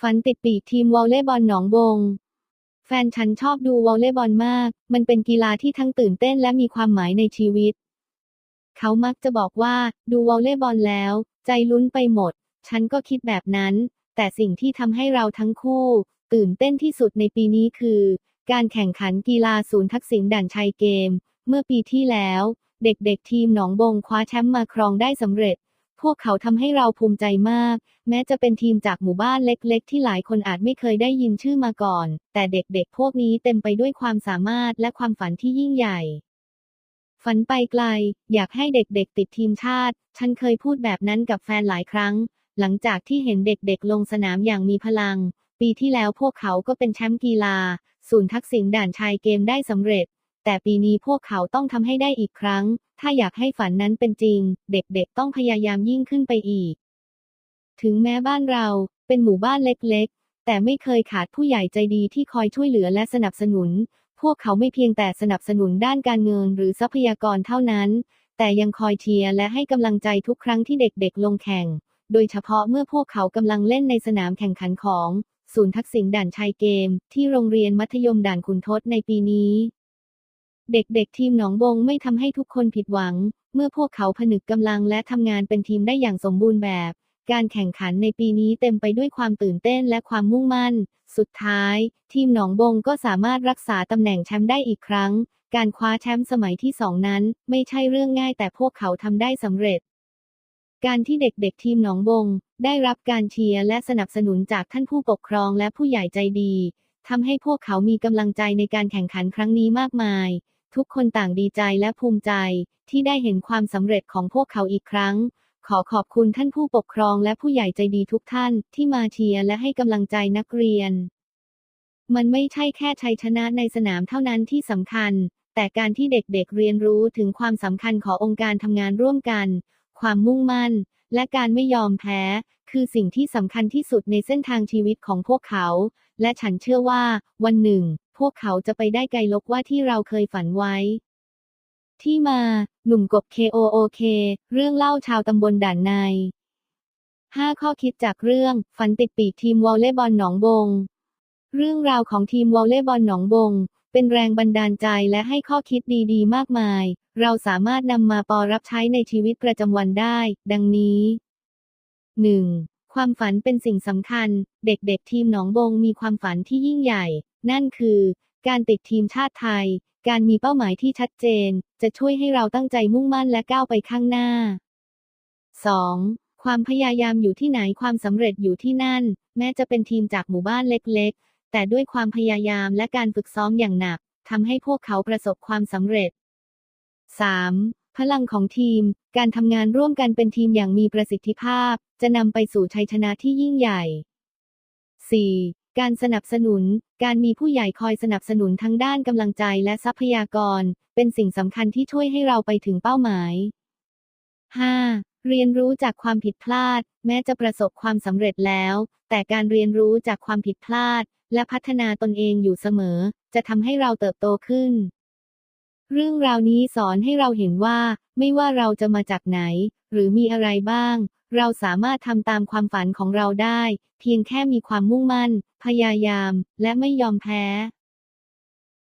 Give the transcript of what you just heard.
ฝันติดปีกทีมวอลเลย์บอลหนองบง แฟนฉันชอบดูวอลเลย์บอลมาก มันเป็นกีฬาที่ทั้งตื่นเต้นและมีความหมายในชีวิต เขามักจะบอกว่าดูวอลเลย์บอลแล้ว ใจลุ้นไปหมด ฉันก็คิดแบบนั้น แต่สิ่งที่ทำให้เราทั้งคู่ ตื่นเต้นที่สุดในปีนี้คือ การแข่งขันกีฬาศูนย์ทักษิณด่านชัยเกม เมื่อปีที่แล้ว เด็กๆทีมหนองบงคว้าแชมป์มาครองได้สำเร็จ พวกเขาทำให้เราภูมิใจมาก แม้จะเป็นทีมจากหมู่บ้านเล็กๆ ที่หลายคนอาจไม่เคยได้ยินชื่อมาก่อน แต่เด็กๆ พวกนี้เต็มไปด้วยความสามารถและความฝันที่ยิ่งใหญ่ ฝันไปไกล อยากให้เด็กๆ ติดทีมชาติ ฉันเคยพูดแบบนั้นกับแฟนหลายครั้ง หลังจากที่เห็นเด็กๆ ลงสนามอย่างมีพลัง ปีที่แล้วพวกเขาก็เป็นแชมป์กีฬา ศูนย์ทักษิณด่านชายเกมได้สำเร็จ แต่ปีนี้พวกเขาต้องทำให้ได้อีกครั้ง ถ้าอยากให้ฝันนั้นเป็นจริง เด็กๆต้องพยายามยิ่งขึ้นไปอีก ถึงแม้บ้านเราเป็นหมู่บ้านเล็กๆ แต่ไม่เคยขาดผู้ใหญ่ใจดีที่คอยช่วยเหลือและสนับสนุน พวกเขาไม่เพียงแต่สนับสนุนด้านการเงินหรือทรัพยากรเท่านั้น แต่ยังคอยเชียร์และให้กำลังใจทุกครั้งที่เด็กๆ ลงแข่ง โดยเฉพาะเมื่อพวกเขากำลังเล่นในสนามแข่งขันของ ศูนย์ทักษิณด่านชัยเกม ที่โรงเรียนมัธยมด่านขุนทดในปีนี้ เด็กๆ ทีมหนองบงไม่ทำให้ทุกคนผิดหวัง เมื่อพวกเขาผนึกกำลังและทำงานเป็นทีมได้อย่างสมบูรณ์แบบ การแข่งขันในปีนี้เต็มไปด้วยความตื่นเต้นและความมุ่งมั่น สุดท้าย ทีมหนองบงก็สามารถรักษาตำแหน่งแชมป์ได้อีกครั้ง การคว้าแชมป์สมัยที่สองนั้น ไม่ใช่เรื่องง่ายแต่พวกเขาทำได้สำเร็จ การที่เด็กๆ ทีมหนองบง ได้รับการเชียร์และสนับสนุนจากท่านผู้ปกครองและผู้ใหญ่ใจดีทำให้พวกเขามีกำลังใจในการแข่งขันครั้งนี้มากมาย ทุกคนต่างดีใจและภูมิใจ ที่ได้เห็นความสำเร็จของพวกเขาอีกครั้ง ขอขอบคุณท่านผู้ปกครองและผู้ใหญ่ใจดีทุกท่านที่มาเชียร์และให้กำลังใจนักเรียน มันไม่ใช่แค่ชัยชนะในสนามเท่านั้นที่สำคัญ แต่การที่เด็กๆเรียนรู้ถึงความสำคัญขององค์การทำงานร่วมกัน ความมุ่งมั่น และการไม่ยอมแพ้ คือสิ่งที่สำคัญที่สุดในเส้นทางชีวิตของพวกเขา และฉันเชื่อว่า วันหนึ่ง พวกเขาจะไปได้ไกลลกว่าที่เราเคยฝันไว้ ที่มา หนุ่มกบ KOOK เรื่องเล่าชาวตำบลด่านใน 5 ข้อคิดจากเรื่อง ฝันติดปีกทีมวอลเลย์บอลหนองบง เรื่องราวของทีมวอลเลย์บอลหนองบง เป็นแรงบันดาลใจและให้ข้อคิดดีๆ มากมาย เราสามารถนำมาปอรับใช้ในชีวิตประจำวันได้ ดังนี้ 1. ความฝันเป็นสิ่งสำคัญ เด็กๆ ทีมหนองบงมีความฝันที่ยิ่งใหญ่ นั่นคือ การติดทีมชาติไทย การมีเป้าหมายที่ชัดเจน จะช่วยให้เราตั้งใจมุ่งมั่นและก้าวไปข้างหน้า 2. ความพยายามอยู่ที่ไหนความสำเร็จอยู่ที่นั่น แม้จะเป็นทีมจากหมู่บ้านเล็กๆ แต่ด้วยความพยายามและการฝึกซ้อมอย่างหนักทำให้พวกเขาประสบความสำเร็จ 3. พลังของทีม การทำงานร่วมกันเป็นทีมอย่างมีประสิทธิภาพ จะนำไปสู่ชัยชนะที่ยิ่งใหญ่ 4. การสนับสนุน การมีผู้ใหญ่คอยสนับสนุนทั้งด้านกำลังใจและทรัพยากร เป็นสิ่งสำคัญที่ช่วยให้เราไปถึงเป้าหมาย 5. เรียนรู้จากความผิดพลาด แม้จะประสบความสำเร็จแล้ว แต่การเรียนรู้จากความผิดพลาด และพัฒนาตนเองอยู่เสมอ จะทำให้เราเติบโตขึ้น เรื่องราวนี้สอนให้เราเห็นว่า ไม่ว่าเราจะมาจากไหน หรือมีอะไรบ้าง เราสามารถทำตามความฝันของเราได้ เพียงแค่มีความมุ่งมั่น พยายาม และไม่ยอมแพ้